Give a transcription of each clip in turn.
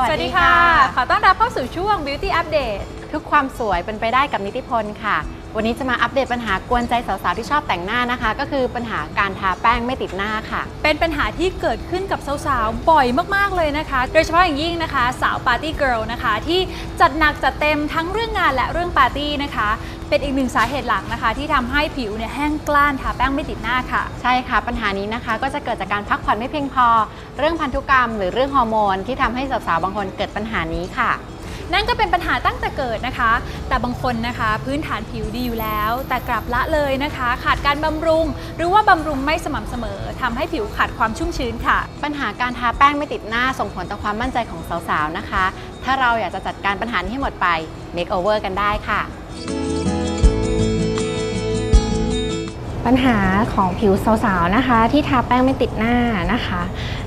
วัสดีค่ะ ขอต้อนรับเข้าสู่ช่วง Beauty Update ทุกความสวยเป็นไปได้กับนิติพลค่ะ วันนี้จะมาอัปเดตปัญหากวนใจสาวๆที่ชอบแต่งหน้านะคะ ก็คือปัญหาการทาแป้งไม่ติดหน้าค่ะ เป็นปัญหาที่เกิดขึ้นกับสาวๆ บ่อยมากๆเลยนะคะ โดยเฉพาะอย่างยิ่งนะคะ สาวปาร์ตี้เกิร์ลนะคะ ที่จัดหนักจัดเต็มทั้งเรื่องงานและเรื่องปาร์ตี้นะคะ เป็นอีกหนึ่งสาเหตุหลักนะคะ ที่ทำให้ผิวเนี่ยแห้งกล้านทาแป้งไม่ติดหน้าค่ะ ใช่ค่ะ ปัญหานี้นะคะ ก็จะเกิดจากการพักผ่อนไม่เพียงพอ เรื่องพันธุกรรม หรือเรื่องฮอร์โมนที่ทำให้สาวๆบางคนเกิดปัญหานี้ค่ะ นั่นก็เป็นปัญหาตั้งแต่เกิดนะคะ แต่บางคนนะคะ พื้นฐานผิวดีอยู่แล้ว แต่กลับละเลยนะคะ ขาดการบำรุง หรือว่าบำรุงไม่สม่ำเสมอทำให้ผิวขาดความชุ่มชื้นค่ะ ปัญหาการทาแป้งไม่ติดหน้าส่งผลต่อความมั่นใจของสาวๆนะคะ ถ้าเราอยากจะจัดการปัญหานี้ให้หมดไป make over กันได้ค่ะปัญหาของผิวสาวๆนะคะ ที่ทาแป้งไม่ติดหน้านะคะ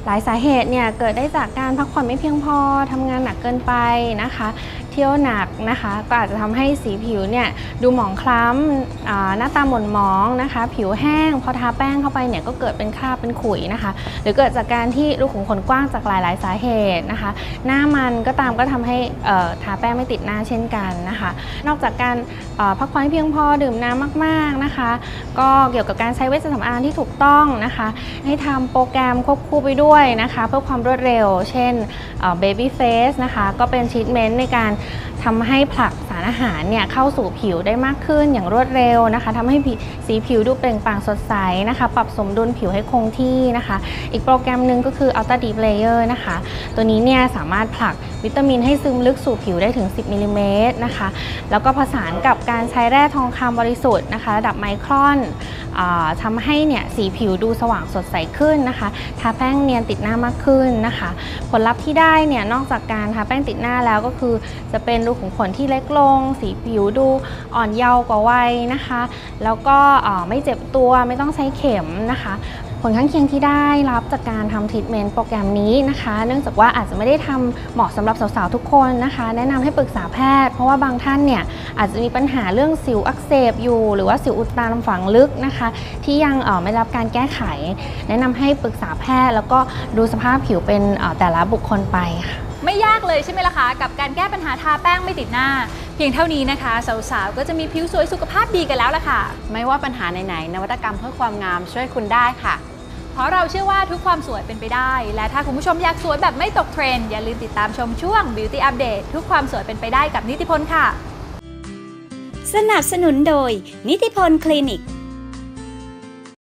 หลายสาเหตุเนี่ยเกิดได้จากการพักผ่อนไม่เพียงพอทำงานหนักเกินไปนะคะ เที่ยวหนักนะคะ ก็อาจจะทำให้สีผิวเนี่ยดูหมองคล้ำหน้าตาหม่นหมองนะคะ ผิวแห้งพอทาแป้งเข้าไปเนี่ยก็เกิดเป็นคราบเป็นขุยนะคะ หรือเกิดจากการที่รูขุมขนกว้างจากหลาย ๆ สาเหตุนะคะ หน้ามันก็ตามก็ทำให้ทาแป้งไม่ติดหน้าเช่นกันนะคะ นอกจากการพักผ่อนให้เพียงพอดื่มน้ำมาก ๆนะคะ ก็เกี่ยวกับการใช้เวชสำอางที่ถูกต้องนะคะ ให้ทำโปรแกรมควบคู่ไปด้วยนะคะเพื่อความรวดเร็ว เช่น baby face นะคะก็เป็นชีทเมนต์ในการทำให้ผลักสารอาหารเนี่ยเข้าสู่ผิวได้มากขึ้นอย่างรวดเร็วนะคะทำให้สีผิวดูเปล่งปลั่งสดใสนะคะ ปรับสมดุลผิวให้คงที่นะคะ อีกโปรแกรมหนึ่งก็คือ Ultra Deep Layer นะคะ ตัวนี้เนี่ยสามารถผลักวิตามินให้ซึมลึกสู่ผิวได้ถึง 10มิลลิเมตรนะคะ แล้วก็ผสานกับการใช้แร่ทองคำบริสุทธิ์นะคะ ระดับไมครอนอทำให้เนี่ยสีผิวดูสว่างสดใสขึ้นนะคะ ทาแป้งเนียนติดหน้ามากขึ้นนะคะ ผลลัพธ์ที่ได้เนี่ยนอกจากการทาแป้งติดหน้าแล้วก็คือ จะเป็นรูขุมขนที่เล็กลง สีผิวดูอ่อนเยาว์กว่าวัยนะคะ แล้วก็ไม่เจ็บตัวไม่ต้องใช้เข็มนะคะ ผลข้างเคียงที่ได้รับจากการทำทรีทเมนต์โปรแกรมนี้นะคะ เนื่องจากว่าอาจจะไม่ได้ทำเหมาะสำหรับสาวๆทุกคนนะคะ แนะนำให้ปรึกษาแพทย์ เพราะว่าบางท่านเนี่ยอาจจะมีปัญหาเรื่องสิวอักเสบอยู่ หรือว่าสิวอุดตันฝังลึกนะคะ ที่ยังไม่ได้รับการแก้ไข แนะนำให้ปรึกษาแพทย์ แล้วก็ดูสภาพผิวเป็นแต่ละบุคคลไปค่ะไม่ยากเลยใช่ไหมล่ะคะกับการแก้ปัญหาทาแป้งไม่ติดหน้า เพียงเท่านี้นะคะ สาวๆ ก็จะมีผิวสวยสุขภาพดีกันแล้วล่ะค่ะ ไม่ว่าปัญหาไหนๆ นวัตกรรมเพื่อความงามช่วยคุณได้ค่ะ เพราะเราเชื่อว่าทุกความสวยเป็นไปได้ และถ้าคุณผู้ชมอยากสวยแบบไม่ตกเทรนด์อย่าลืมติดตามชมช่วง Beauty Update ทุกความสวยเป็นไปได้กับนิติพลค่ะ สนับสนุนโดย นิติพลคลินิก